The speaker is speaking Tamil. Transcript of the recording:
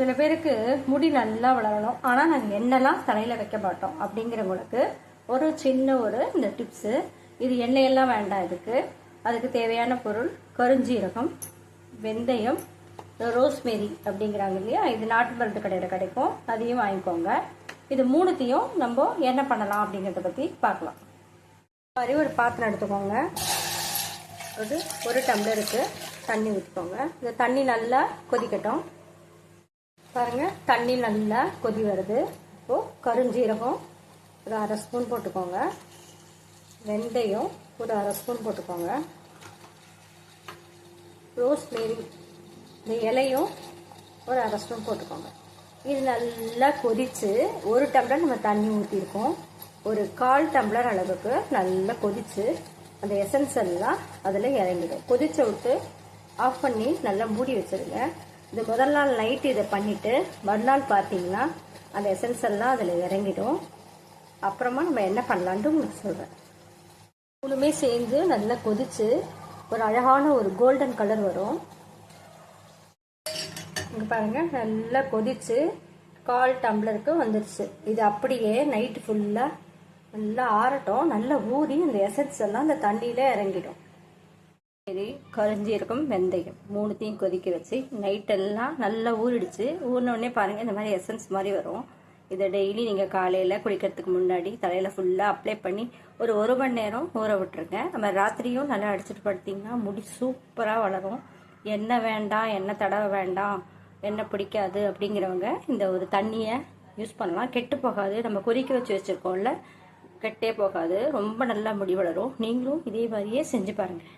சில பேருக்கு முடி நல்லா வளரணும். ஆனால் நாங்கள் எண்ணெய்லாம் தலையில் வைக்க மாட்டோம் அப்படிங்கிறவங்களுக்கு ஒரு சின்ன ஒரு இந்த டிப்ஸு இது எண்ணெயெல்லாம் வேண்டாம் இதுக்கு. அதுக்கு தேவையான பொருள் கருஞ்சீரகம் வெந்தயம் ரோஸ்மேரி அப்படிங்கிறாங்க இல்லையா? இது நாட்டு மருந்து கடையில் கிடைக்கும். அதையும் வாங்கிக்கோங்க. இது மூணுத்தையும் நம்ம என்ன பண்ணலாம் அப்படிங்கிறத பற்றி பார்க்கலாம். மாதிரி ஒரு பாத்திரம் எடுத்துக்கோங்க. அது ஒரு டம்ளருக்கு தண்ணி ஊற்றிக்கோங்க இந்த தண்ணி நல்லா கொதிக்கட்டும். பாருங்க தண்ணி நல்லா கொதி வருது. இப்போ கருஞ்சீரகம் ஒரு அரை ஸ்பூன் போட்டுக்கோங்க. வெந்தயம் ஒரு அரை ஸ்பூன் போட்டுக்கோங்க. ரோஸ்மேரி இந்த இலையும் ஒரு அரை ஸ்பூன் போட்டுக்கோங்க. இது நல்லா கொதிச்சு ஒரு டம்ளர் நம்ம தண்ணி ஊற்றிருக்கோம் ஒரு கால் டம்ளர் அளவுக்கு நல்லா கொதிச்சு அந்த எசன்ஸ் எல்லாம் அதில் இறங்கிடும். கொதிச்ச விட்டு ஆஃப் பண்ணி நல்லா மூடி வச்சுருங்க. இது முதல் நாள் நைட்டு இதை பண்ணிட்டு மறுநாள் பார்த்தீங்கன்னா அந்த எசன்ஸ் எல்லாம் அதில் இறங்கிடும். அப்புறமா நம்ம என்ன பண்ணலான்ட்டு உங்களுக்கு சொல்கிறேன் மூணுமே சேர்ந்து நல்லா கொதிச்சு ஒரு அழகான ஒரு கோல்டன் கலர் வரும். இங்கே பாருங்கள் நல்லா கொதிச்சு கால் டம்ளருக்கு வந்துடுச்சு இது அப்படியே நைட்டு ஃபுல்லாக நல்லா ஆறட்டும். நல்லா ஊறி அந்த எசன்ஸ் எல்லாம் அந்த தண்ணியில் இறங்கிடும். சரி கரிஞ்சீரகம் வெந்தயம். மூணுத்தையும் கொதிக்க வச்சு நைட்டெல்லாம் நல்லா ஊறிடுச்சு. ஊறினோடனே பாருங்கள் இந்த மாதிரி எசன்ஸ் மாதிரி வரும். இதை டெய்லி நீங்கள் காலையில் குளிக்கிறதுக்கு முன்னாடி தலையில் ஃபுல்லாக அப்ளை பண்ணி ஒரு ஒரு மணி நேரம் ஊற விட்டுருங்க. நம்ம ராத்திரியும் நல்லா அடிச்சுட்டு படுத்திங்கன்னா முடி சூப்பராக வளரும். எண்ணெய் வேண்டாம் எண்ணெய் தடவை வேண்டாம் எண்ணெய் பிடிக்காது அப்படிங்கிறவங்க இந்த ஒரு தண்ணியை யூஸ் பண்ணலாம். கெட்டு போகாது. நம்ம கொதிக்க வச்சு வச்சுருக்கோம்ல கெட்டே போகாது. ரொம்ப நல்லா முடி வளரும். நீங்களும் இதே மாதிரியே செஞ்சு பாருங்கள்